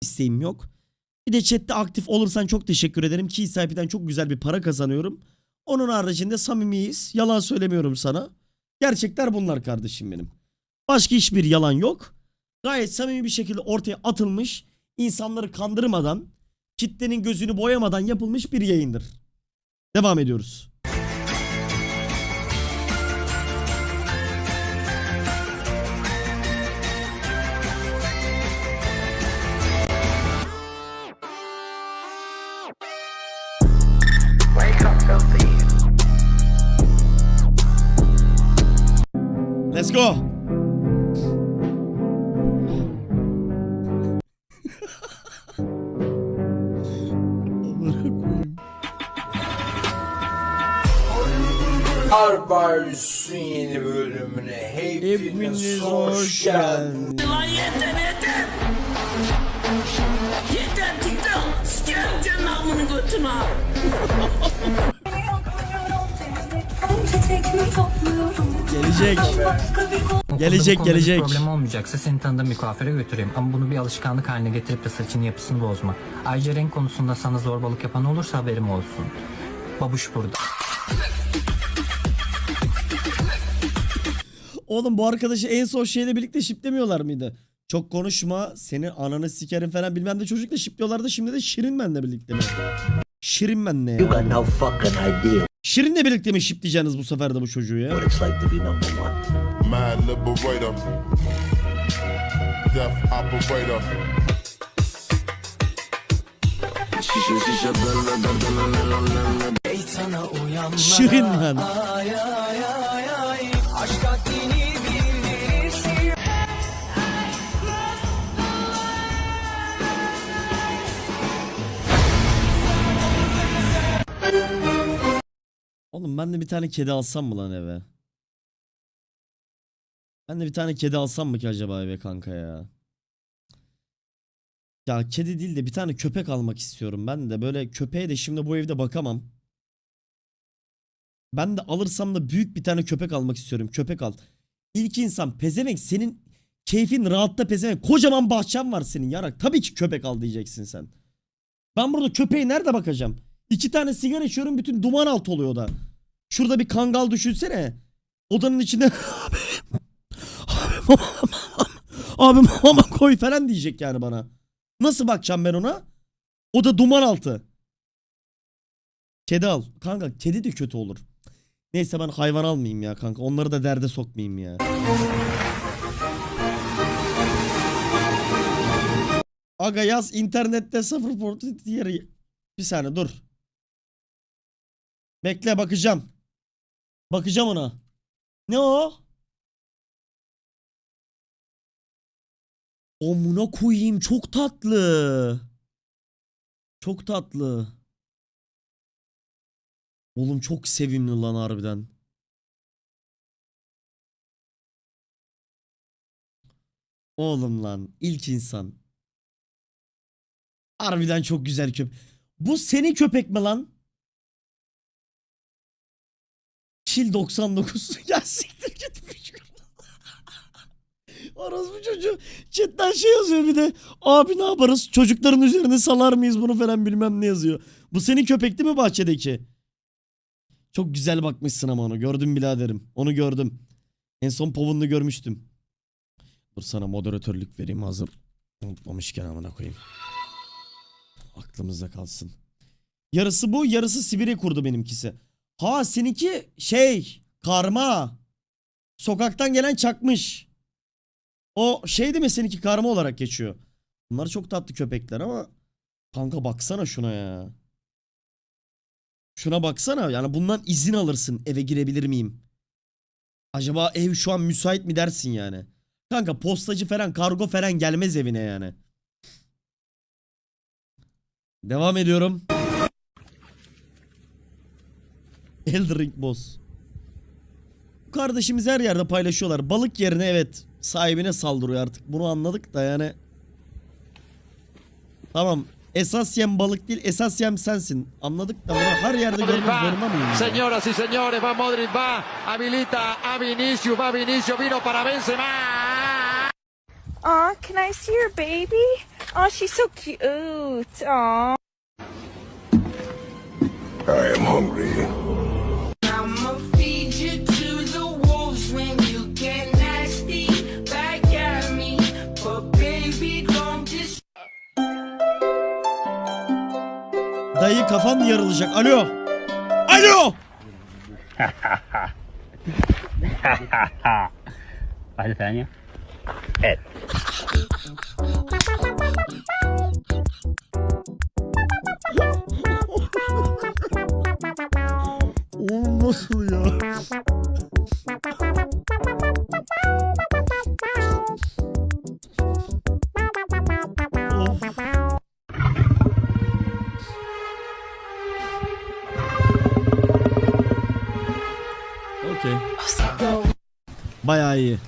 isteğim yok. Bir de chatte aktif olursan çok teşekkür ederim. Key sahibinden çok güzel bir para kazanıyorum. Onun haricinde samimiyiz. Yalan söylemiyorum sana. Gerçekler bunlar kardeşim benim. Başka hiçbir yalan yok. Gayet samimi bir şekilde ortaya atılmış, insanları kandırmadan, kitlenin gözünü boyamadan yapılmış bir yayındır. Devam ediyoruz. Arbaüs'ün yeni bölümüne hepiniz, hoş, geldiniz. Lan yeter yeter. Yeter TikTok. Sikerim götünü ha. Gelecek. Gelecek, gelecek. Problem olmayacaksa seni tanıdığım bir kuaföre götüreyim. Ama bunu bir alışkanlık haline getirip de saçın yapısını bozma. Ayrıca renk konusunda sana zorbalık yapan olursa haberim olsun. Babuş burada. Oğlum bu arkadaşı en son şeyle birlikte şiplemiyorlar mıydı? Çok konuşma senin ananı sikerim falan bilmem de çocukla şipliyorlardı şimdi de Şirin benle birlikte mi? Şirin benle You ya. got no fucking idea Şirin'le birlikte mi şipleyeceksiniz bu sefer de bu çocuğu ya? what it's like to be number one. Mad Liberator. Death Operator. Şirin ben. Oğlum ben de bir tane kedi alsam mı lan eve? Ben de bir tane kedi alsam mı ki acaba eve kanka ya? Ya kedi değil de bir tane köpek almak istiyorum ben de. Böyle köpeğe de şimdi bu evde bakamam. Ben de alırsam da büyük bir tane köpek almak istiyorum. Köpek al. İlk insan pezevenk senin keyfin rahatta pezevenk. Kocaman bahçen var senin yarak. Tabii ki köpek al diyeceksin sen. Ben burada köpeğe nerede bakacağım? İki tane sigara içiyorum bütün duman alt oluyor da. Şurada bir kangal düşünsene. Odanın içinde abi abi mama, abi mama koy falan diyecek yani bana. Nasıl bakacağım ben ona? O da duman altı. Kedi al. Kanka kedi de kötü olur. Neyse ben hayvan almayayım ya kanka. Onları da derde sokmayayım ya. Aga yaz internette sıfır portret yeri. Bir saniye dur. Bekle bakacağım. Bakacağım ona. Ne o? Omuna koyayım çok tatlı. Çok tatlı. Oğlum çok sevimli lan harbiden. Oğlum lan ilk insan. Harbiden çok güzel köpek. Bu senin köpek mi lan? Çil 99. ya siktir gitmiş. Orospu çocuğu chatten şey yazıyor bir de. Abi ne yaparız? Çocukların üzerine salar mıyız bunu falan bilmem ne yazıyor. Bu senin köpek değil mi bahçedeki? Çok güzel bakmışsın ama onu. Gördüm biraderim. Onu gördüm. En son povunu görmüştüm. Dur sana moderatörlük vereyim hazır. Unutmamışken amına koyayım. Aklımızda kalsın. Yarısı bu, yarısı Sibirya kurdu benimkisi. Ha seninki şey, karma. Sokaktan gelen çakmış. O şey değil mi seninki karma olarak geçiyor. Bunlar çok tatlı köpekler ama kanka baksana şuna ya. Şuna baksana yani bundan izin alırsın eve girebilir miyim? Acaba ev şu an müsait mi dersin yani? Kanka postacı falan kargo falan gelmez evine yani. Devam ediyorum. Eldring Boss. Bu kardeşimiz her yerde paylaşıyorlar. Balık yerine evet sahibine saldırıyor artık. Bunu anladık da yani. Tamam. Esas yem balık değil, esas yem sensin. Anladık da bunu her yerde görmek zorunda mıyım? Señoras y señores, va Modric, va, habilita a Vinicius, va Vinicius, vino para Benzema. Aw, can I see your baby? Oh, she's so cute. Aw. I am hungry. Dayı kafan yarılacak. Alo. Alo. واحدة ثانية Oğlum nasıl ya? Bayağı iyi.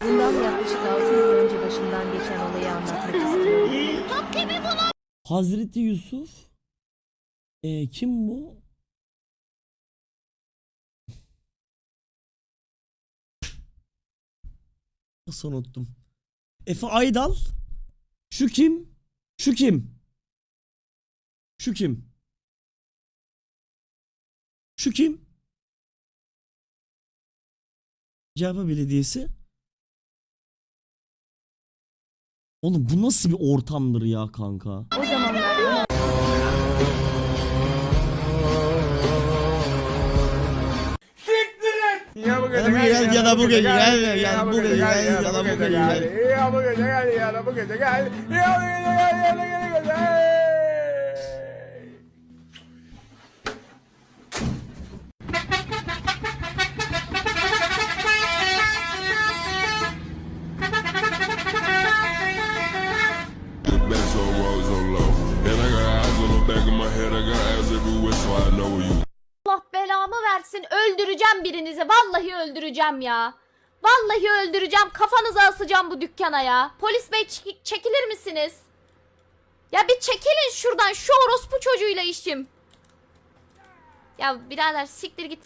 Bundan yaklaşık 6 yıl önce başımdan geçen olayı anlatmak. Hazreti Yusuf. Ee, kim bu? Nasıl unuttum? Efe Aydal. Şu kim? Şu kim? Şu kim? Şu kim? Cevap Belediyesi. Oğlum bu nasıl bir ortamdır ya kanka? O zamanlar Ya bu gece gel ya da bu gece gel ya bu gece gel ya da bu gece Vallahi öldüreceğim. Kafanıza asacağım bu dükkana ya. Polis bey çek- çekilir misiniz? Ya bir çekilin şuradan. Şu orospu çocuğuyla işim. Ya birader siktir git.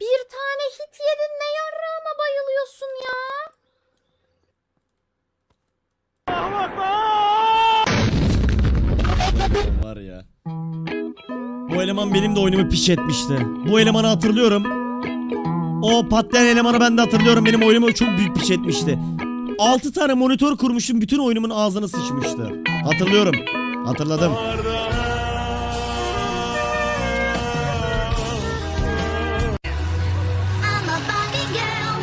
Bir tane hit yedin ne yarrağıma bayılıyorsun ya. Bu eleman benim de oyunumu piç etmişti. Bu elemanı hatırlıyorum. O patlayan elemanı ben de hatırlıyorum. Benim oyunumu çok büyük piç etmişti. 6 tane monitör kurmuşum. Bütün oyunumun ağzına sıçmıştı. Hatırlıyorum. Hatırladım. I'm a girl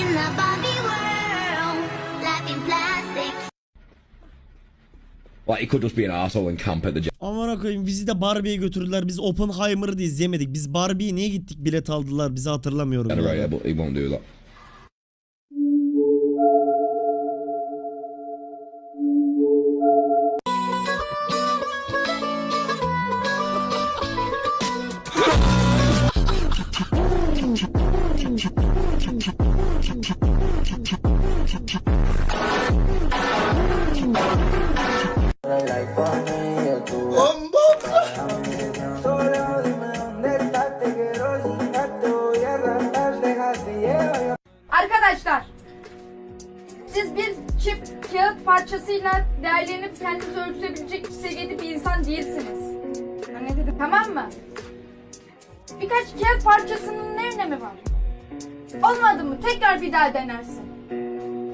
in Barbie Like he could just be an asshole and camp at the Amına koyayım bizi de Barbie'ye götürdüler. Biz Oppenheimer'ı da izleyemedik. Biz Barbie'ye niye gittik bilet aldılar bizi hatırlamıyorum. ya. generator, but he won't do that. Çift kağıt parçasıyla değerlenip kendinizi ölçülebilecek seviyede bir insan değilsiniz. Ben ne dedim tamam mı? Birkaç kağıt parçasının ne önemi var? Olmadı mı? Tekrar bir daha denersin.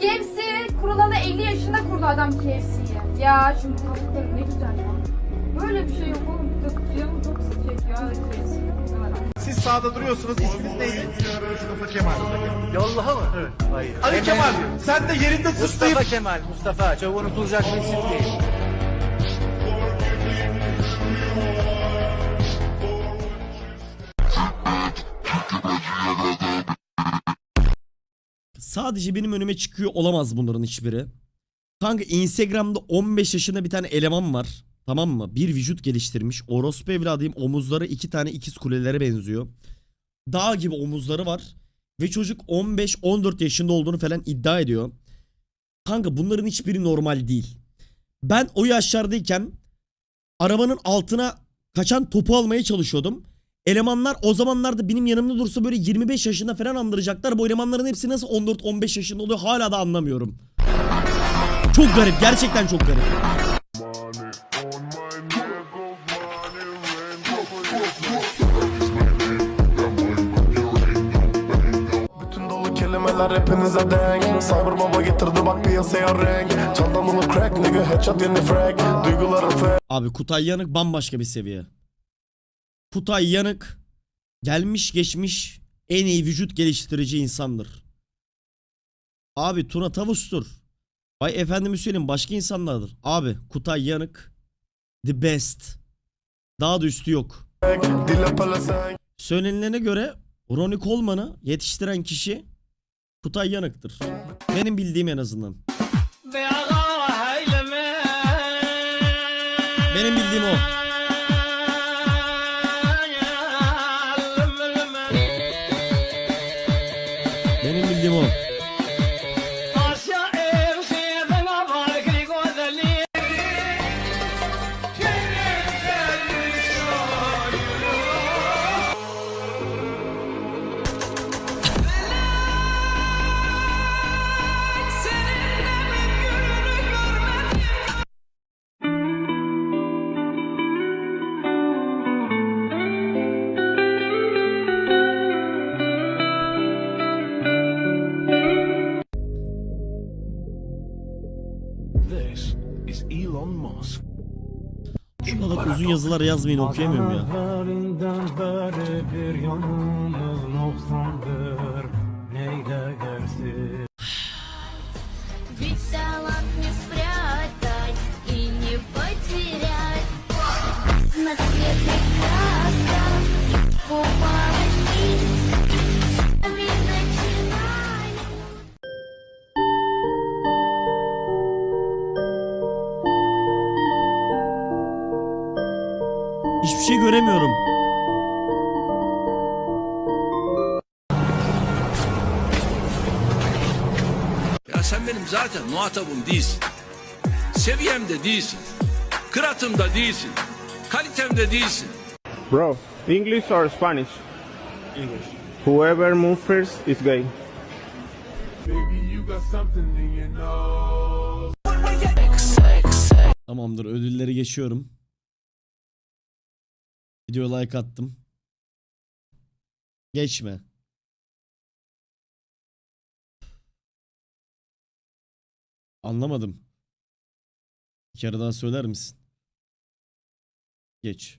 KFC kurulalı 50 yaşında kurdu adam KFC'yi. Ya şimdi tavukları ne güzel ya. Böyle bir şey yok oğlum. Canım çok sıcak ya KFC. Siz sağda duruyorsunuz. İsminiz neydi? Mustafa Kemal. Yollaha mı? Evet. Hayır. Ali Kemal. Sen de yerinde Mustafa Kemal. Mustafa. Çok unutulacak bir isim değil. Sadece benim önüme çıkıyor olamaz bunların hiçbiri. Kanka Instagram'da 15 yaşında bir tane eleman var. Tamam mı? Bir vücut geliştirmiş. Orospu evladıyım. Omuzları iki tane ikiz kulelere benziyor. Dağ gibi omuzları var. ve çocuk 15-14 yaşında olduğunu falan iddia ediyor. Kanka bunların hiçbiri normal değil. Ben o yaşlardayken arabanın altına kaçan topu almaya çalışıyordum. Elemanlar o zamanlarda benim yanımda dursa böyle 25 yaşında falan andıracaklar. Bu elemanların hepsi nasıl 14-15 yaşında oluyor hala da anlamıyorum. Çok garip gerçekten çok garip. Kelimeler hepinize denk Cyber baba getirdi bak piyasaya renk Çantamını crack nigga headshot yeni frag Duygularım fake Abi Kutay Yanık bambaşka bir seviye. Kutay Yanık gelmiş geçmiş en iyi vücut geliştirici insandır. Abi Tuna Tavus'tur. Vay efendimi söyleyeyim başka insanlardır. Abi Kutay Yanık the best. Daha da üstü yok. Söylenilene göre Ronnie Coleman'ı yetiştiren kişi Kutay Yanık'tır. Benim bildiğim en azından. Benim bildiğim o. yazılar yazmayın okuyamıyorum ya. bir yanımız noksandır. Neyle dersin? Hiçbir şey göremiyorum. Ya sen benim zaten muhatabım değilsin. Seviyemde değilsin. Kıratımda değilsin. Kalitemde değilsin. Bro, English or Spanish? English Whoever moves first is gay Tamamdır ödülleri geçiyorum. Video like attım. Geçme. Anlamadım. Bir kere daha söyler misin? Geç.